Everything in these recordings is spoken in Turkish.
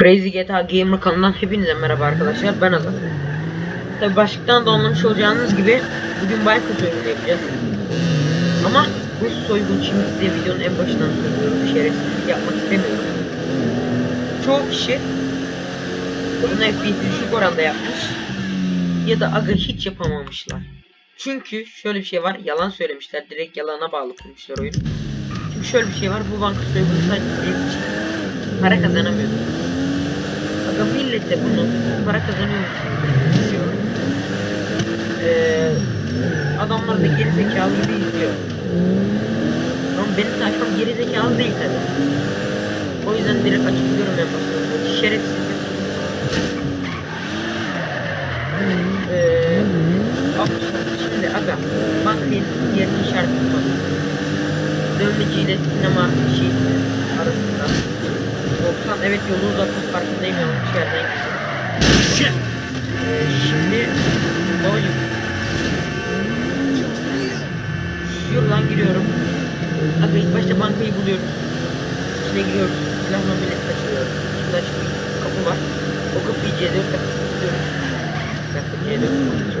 Crazy GTA Gamer kanalından hepinize merhaba arkadaşlar ben Azat. Tabi başlıktan da anlamış olacağınız gibi bugün banka soygunu yapacağız. Ama bu soygun şimdi size videonun en başından söylüyorum. Şerefsizlik yapmak istemiyorum. Çoğu kişi bunu FPS düşük oranda yapmış ya da aga hiç yapamamışlar. Çünkü şöyle bir şey var yalan söylemişler direkt yalana bağlı kurmuşlar oyunu. Çünkü şöyle bir şey var bu banka soygunu sadece para kazanamıyorsunuz. Millet de bunu para gibi izliyor. Ee, adamlar da geri zekalı gibi izliyor. Ama benim sayfam geri zekalı değil tabi. O yüzden direkt açıklıyorum en başta. Şerefsizlik. Ee. Şimdi aga bankayı yerini işaret tutmak. Dövmeciyle sinema şey arasında 90 evet yolu uzatmış farkındayım yanlış yerden gittim. Şimdi babacım Şuradan giriyorum. Aga ilk başta bankayı buluyoruz. İçine giriyoruz. Silahla millet kaçırıyoruz. Şimdi açık bir kapı var. O kapıyı C4 kapısı tutuyoruz. Dakika C4 kapısı.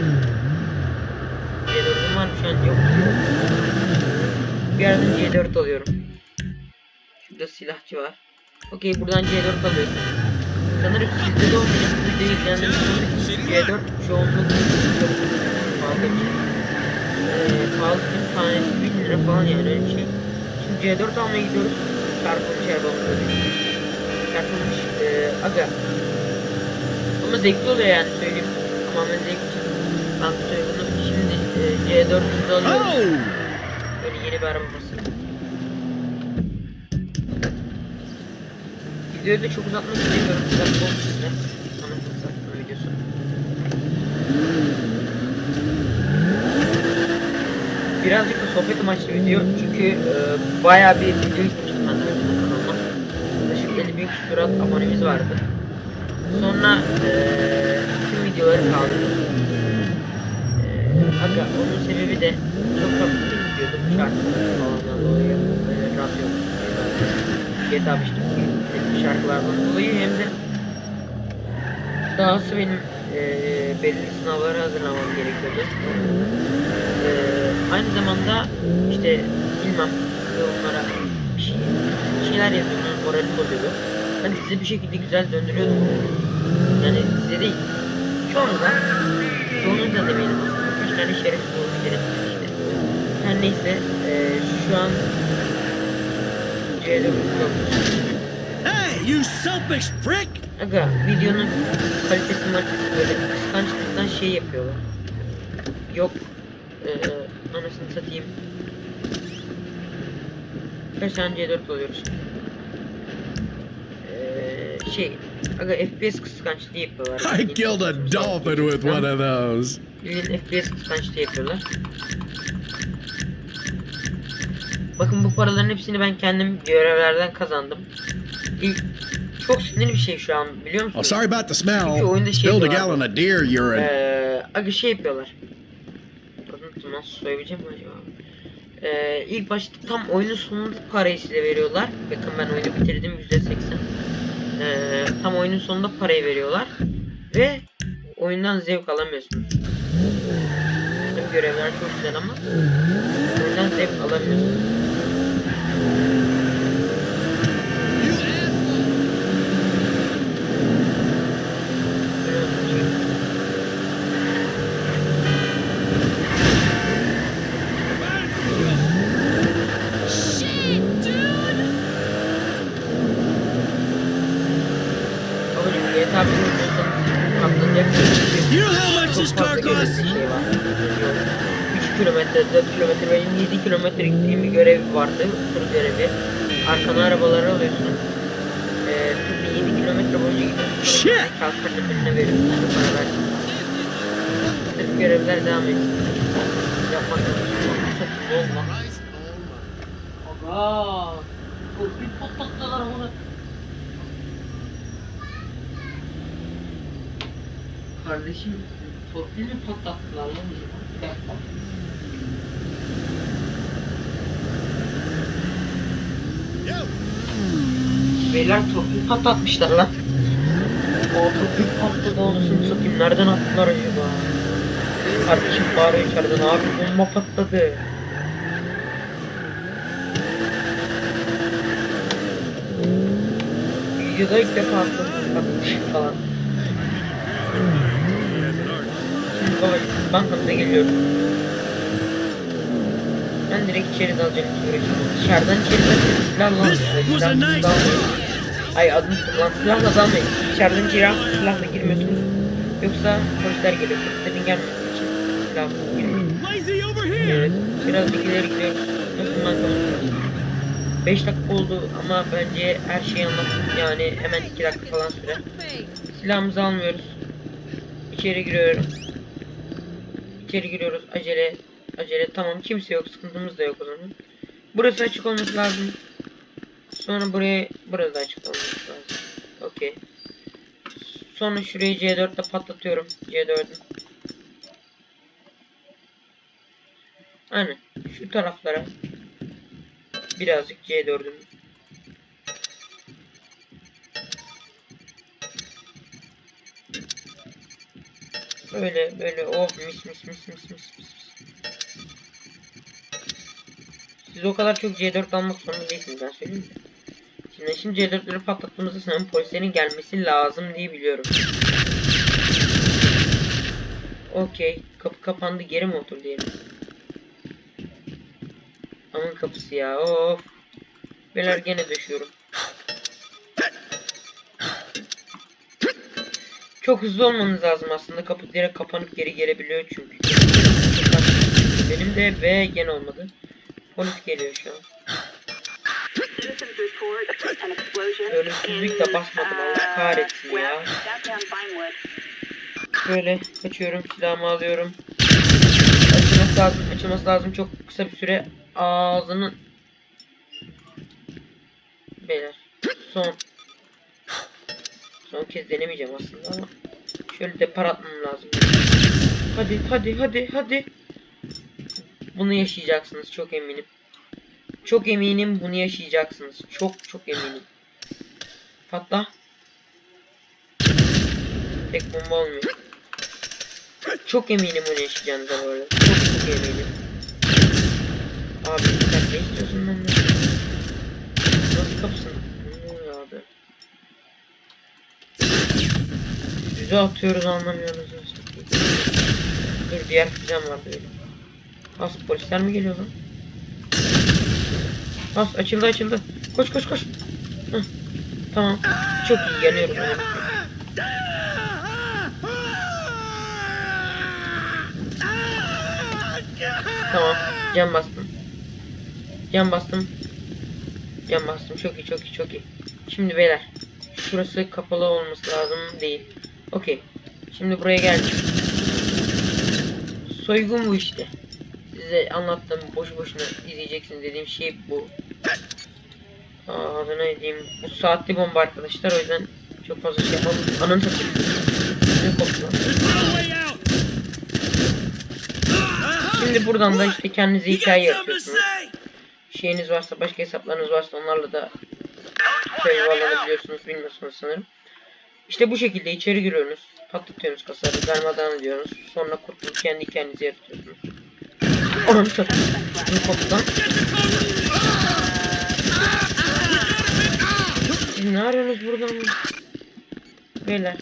C4'üm var şu an yok. Bir yerden C4 alıyorum. Şurada silahçı var. Okey buradan C4 alıyorum. Sanırım sizde de. Bu videoyu izleyenlerin çoğunluk C4 çoğunluk bir şey. Ee, pahalı bir tanesi 1000 lira falan yani öyle bir şey. Şimdi C4 almaya gidiyoruz. Çarpılmış arabamız oluyor. Çarpılmış ee, aga. Ama zevkli oluyor yani söyleyeyim. Tamamen zevk için. Ben soygunu şimdi ee, C4'ümüzü alıyorum. Böyle yeni bir arabamız. Videoyu da çok uzatmak istemiyorum. Güzel olsun size. Anlatmak saçma videosu. Birazcık da sohbet amaçlı video çünkü e, bayağı bir video gitmiştim ben de bu kanalıma. Yaklaşık 50 bin küsur abonemiz vardı. Sonra e, tüm videoları kaldırdım. E, aga onun sebebi de çok çok gidiyordum şarkıları falan dolayı. E, radyo, GTA 5'te şarkılardan dolayı hem de dahası benim e, belirli sınavlara hazırlamam gerekiyordu. E, aynı zamanda işte bilmem onlara bir, şey, bir şeyler yazıyordum, moralim bozuyordu. Ben size bir şekilde güzel döndürüyordum. Yani size değil. Çoğunuza, çoğunuzda demeyelim aslında. Kaç tane şerefsiz olabilirim işte. Her neyse e, şu an C4 Hey, you selfish prick! Aga videonun kalitesi maddesi böyle kıskançlıktan şey yapıyorlar. Yok eee anasını satayım. Kaç tane C4 oluyoruz? Eee şey Aga FPS kıskançlığı yapıyorlar. I killed a dolphin with one of those. Bildiğin FPS kıskançlığı yapıyorlar. Bakın bu paraların hepsini ben kendim görevlerden kazandım. İlk, çok sinirli bir şey şu an biliyor Oh, musunuz? sorry about the Çünkü smell. oyunda şey Spilled a gallon of deer urine. Eee aga şey yapıyorlar. Bakın nasıl söyleyebileceğim mi acaba? Eee ilk başta tam oyunun sonunda parayı size veriyorlar. Bakın ben oyunu bitirdim %80. Eee tam oyunun sonunda parayı veriyorlar. Ve oyundan zevk alamıyorsunuz. Tüm görevler çok güzel ama oyundan zevk alamıyorsunuz. Babacım GTA 1'in oynuyorsanız katlanacak bir You know how much çok this fazla car görev costs? bir şey var. 3 kilometre, 4 kilometre, benim 7 kilometre gittiğim bir görev vardı. Tur görevi. Arkana arabaları alıyorsun. Ee, turda 7 kilometre boyunca gidiyorsun. Sonra kalkarını birine veriyorsun. Şu paralar. Sırf görevler devam etsin. Yapmak zorundasın. Çok zor lan. Aga. Çok bir patlattılar onu. Kardeşim torpil mi patlattılar lan? Bir dakika. Beyler torpil patlatmışlar lan. O büyük patladı anasını satayım. Nereden attılar acaba? Kardeşim bağırıyor içeriden abi bomba patladı. Videoda ilk defa atlamış falan. Şimdi babacım bankamıza geliyorum. Ben direkt içeri uğraşıyorum. Dışarıdan içeri dalacağım. Silahla This was a nice dalmayın. Ay adını kullan. Silahla dalmayın. İçeriden içeri al, silahla girmiyorsunuz. Yoksa polisler geliyor. Polislerin gelmesi için silahla girmiyor. Evet. Biraz bilgileri gidiyoruz. Nasıl bankamız 5 dakika oldu ama bence her şeyi anlattım. Yani hemen 2 dakika falan sürer. Silahımızı almıyoruz. İçeri giriyorum. İçeri giriyoruz. Acele. Acele. Tamam kimse yok. Sıkıntımız da yok o zaman. Burası açık olması lazım. Sonra buraya burada açık olması lazım. Okey. Sonra şurayı C4'te patlatıyorum. C4'ü. Aynen. Şu taraflara birazcık C4'üm. Böyle böyle oh mis mis mis mis mis mis. Siz o kadar çok C4 almak zorunda değilsiniz ben söyleyeyim mi? Şimdi şimdi C4'leri patlattığımızda sanırım polislerin gelmesi lazım diye biliyorum. Okey. Kapı kapandı geri mi otur diyelim. Aman kapısı ya of. Beyler gene düşüyorum. Çok hızlı olmanız lazım aslında. Kapı direkt kapanıp geri gelebiliyor çünkü. Benim de ve gene olmadı. Polis geliyor şu an. Ölümsüzlük de basmadım Allah kahretsin ya. Böyle kaçıyorum silahımı alıyorum. Açılması lazım açılması lazım çok kısa bir süre. Ağzının Beyler son Son kez denemeyeceğim aslında ama Şöyle depar atmam lazım. Hadi hadi hadi hadi. Bunu yaşayacaksınız çok eminim. Çok eminim bunu yaşayacaksınız. Çok çok eminim. Patla. Tek bomba olmuyor. Çok eminim bunu yaşayacağınıza bu arada. Çok çok eminim. Abi sen ne istiyorsun benden? Nasıl kapısın? Ne oluyor abi? Düze atıyoruz anlamıyorsunuz. Dur diğer füzem vardı benim. As polisler mi geliyor lan? As açıldı açıldı. Koş koş koş. Heh. Tamam. Çok iyi yanıyorum. Yani. Tamam. Cam bastım. Cam bastım. Cam bastım. Çok iyi çok iyi çok iyi. Şimdi beyler. Şurası kapalı olması lazım değil. Okey. Şimdi buraya geldim. Soygun bu işte. Size anlattım. Boşu boşuna izleyeceksiniz dediğim şey bu. Aa, ne diyeyim. Bu saatli bomba arkadaşlar. O yüzden çok fazla şey yapamam. Ananı satayım. Şimdi buradan da işte kendinize hikaye yapıyorsunuz. Şeyiniz varsa, başka hesaplarınız varsa onlarla da köy bağlanabiliyorsunuz bilmiyorsunuz sanırım. İşte bu şekilde içeri giriyorsunuz. Patlatıyorsunuz kasaları, darmadağın ediyorsunuz. Sonra kurtulup kendi kendinize yaratıyorsunuz. Siz ne arıyorsunuz buradan? Beyler.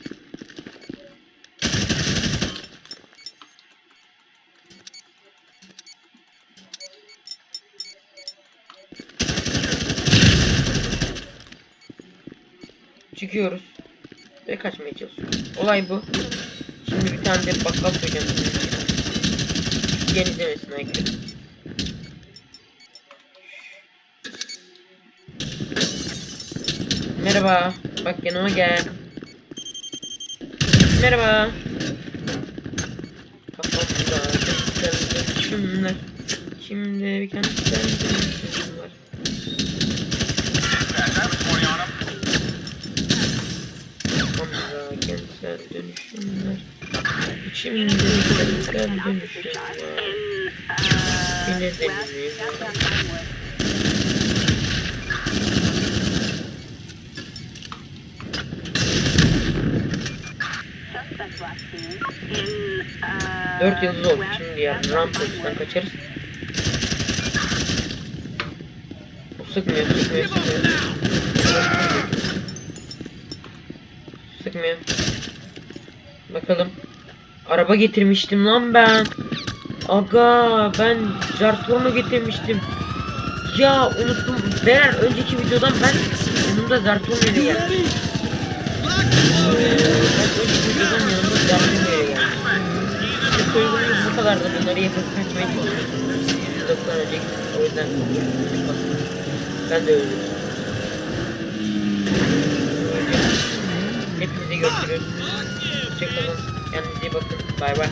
Çıkıyoruz. Ve kaçmaya çalışıyoruz. Olay bu. Şimdi bir tane de bakkal koyacağım. Yeni demesin aykırı. Merhaba. Bak yanıma gel. Merhaba. Kafamda dönüşümler. Şimdi bir kentsel dönüşüm var. Kafamda kentsel dönüşümler. Şimdi kentsel dönüşüm var. In Yine uh, 4 yıldız oldu. Şimdi ya west ramp of üstten Vinewood. kaçarız. Sıkmıyor, sıkmıyor, sıkmıyor. Sıkmıyor. Bakalım. Araba getirmiştim lan ben. Aga ben Zartorno getirmiştim. Ya unuttum. Beren önceki videodan ben yanımda Zartorno ile geldim. Ben önceki videodan yanımda Zartorno ile geldim. İşte soygunumuz bu kadar da bunları yapıp kaçmaya çalışıyoruz. 190 önceki o yüzden ben de öldüm. Hepinize görüşürüz. Hoşçakalın. Kendinize iyi bakın. Bay bay.